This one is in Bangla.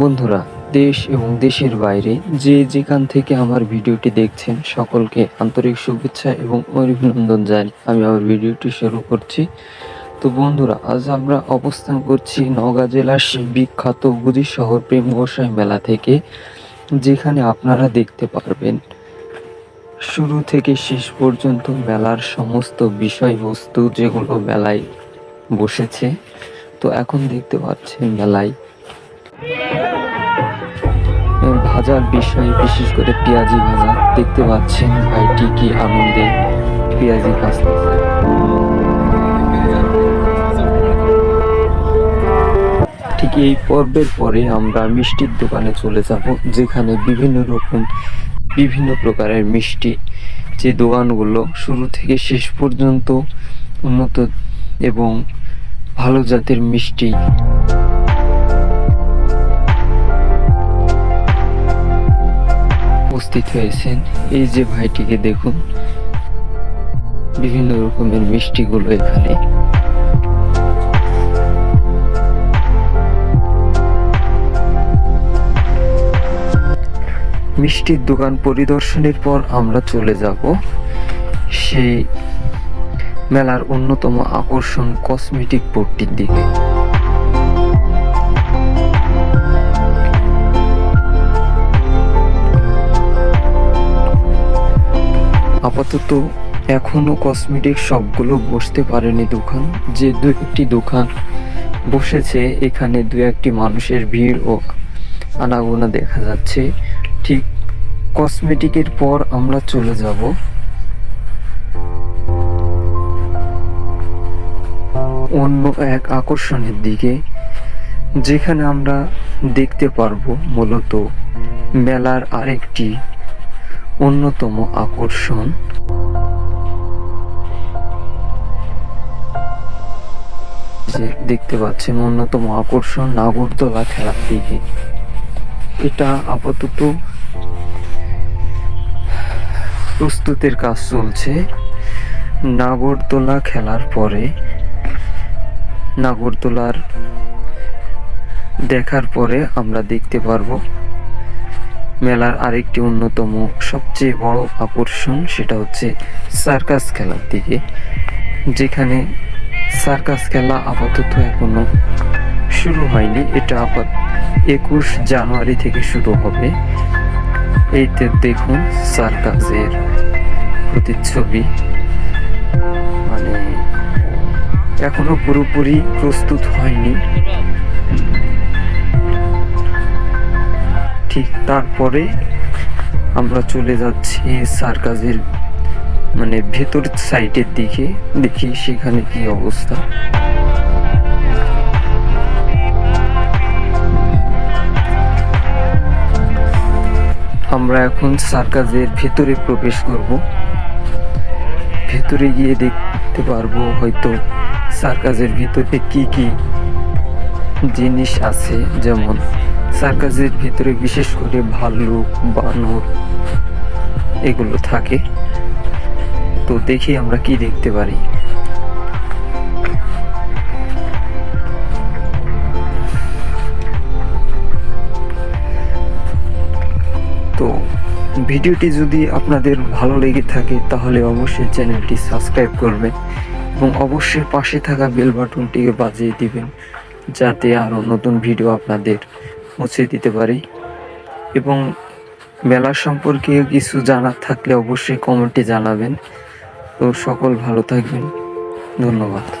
বন্ধুরা, দেশ এবং দেশের বাইরে যে যেখান থেকে আমার ভিডিওটি দেখছেন, সকলকে আন্তরিক শুভেচ্ছা এবং অভিনন্দন জানি আমি আমার ভিডিওটি শুরু করছি। তো বন্ধুরা, আজ আমরা অবস্থান করছি নওগাঁ জেলার সেই বিখ্যাত গুজি শহর প্রেম গোসাই মেলা থেকে, যেখানে আপনারা দেখতে পারবেন শুরু থেকে শেষ পর্যন্ত মেলার সমস্ত বিষয়বস্তু যেগুলো মেলায় বসেছে। তো এখন দেখতে পাচ্ছেন মেলায় ভাজার বিষয় বিশেষ করে পেঁয়াজি ভাজা। দেখতে পাচ্ছেন ভাইটি কি আনন্দে পেঁয়াজি ভাজতেছে। ঠিক এই পর্বের পরে আমরা মিষ্টির দোকানে চলে যাব, যেখানে বিভিন্ন রকম বিভিন্ন প্রকারের মিষ্টি। যে দোকানগুলো শুরু থেকে শেষ পর্যন্ত উন্নত এবং ভালো জাতের মিষ্টি উপস্থিত হয়েছেন। এই যে ভাইটিকে দেখুন, বিভিন্ন রকমের মিষ্টিগুলো এখানে। মিষ্টির দোকান পরিদর্শনের পর আমরা চলে যাব সেই মেলার অন্যতম আকর্ষণ কসমেটিক বোর্ডটির দিকে। আপাতত এখনও কসমেটিক সবগুলো বসতে পারেনি দোকান। যে দু একটি দোকান বসেছে, এখানে দু একটি মানুষের ভিড় ও আনাগোনা দেখা যাচ্ছে। ঠিক কসমেটিকের পর আমরা চলে যাব। অন্য এক আকর্ষণের দিকে, যেখানে আমরা দেখতে পারব মূলত মেলার আরেকটি অন্যতম আকর্ষণ। যে দেখতে পাচ্ছেন অন্যতম আকর্ষণ নাগরদোলা খেলার দিকে। এটা আপাতত প্রস্তুতের কাজ চলছে। নাগরদোলা খেলার পরে নাগরদোলার দেখার পরে আমরা দেখতে পারব মেলার আরেকটি অন্যতম সবচেয়ে বড় আকর্ষণ সেটা হচ্ছে সার্কাস খেলার দিকে, যেখানে সার্কাস খেলা আপাতত এখনও শুরু হয়নি। এটা আপাত একুশ জানুয়ারি থেকে শুরু হবে। এইতে দেখুন সার্কাসের প্রতিচ্ছবি। মানে এখনও পুরোপুরি প্রস্তুত হয়নি। ঠিক তারপরে আমরা চলে যাচ্ছি সার্কাসের মানে ভেতর সাইডের দিকে। দেখি সেখানে কি অবস্থা। আমরা এখন সার্কাসের ভেতরে প্রবেশ করব। ভেতরে গিয়ে দেখতে পারব হয়তো সার্কাসের ভিতরে কি কি জিনিস আছে। যেমন সার্কাসের ভিতরে বিশেষ করে ভাল্লুক, বানর এগুলো থাকে। তো দেখি আমরা কি দেখতে পারি। তো ভিডিওটি যদি আপনাদের ভালো লেগে থাকে, তাহলে অবশ্যই চ্যানেলটি সাবস্ক্রাইব করবেন এবং অবশ্যই পাশে থাকা বেল বাটনটিকে বাজিয়ে দিবেন, যাতে আরও নতুন ভিডিও আপনাদের পৌঁছে দিতে পারি। এবং মেলা সম্পর্কে কিছু জানার থাকলে অবশ্যই কমেন্টে জানাবেন। তো সকল ভালো থাকবেন। ধন্যবাদ।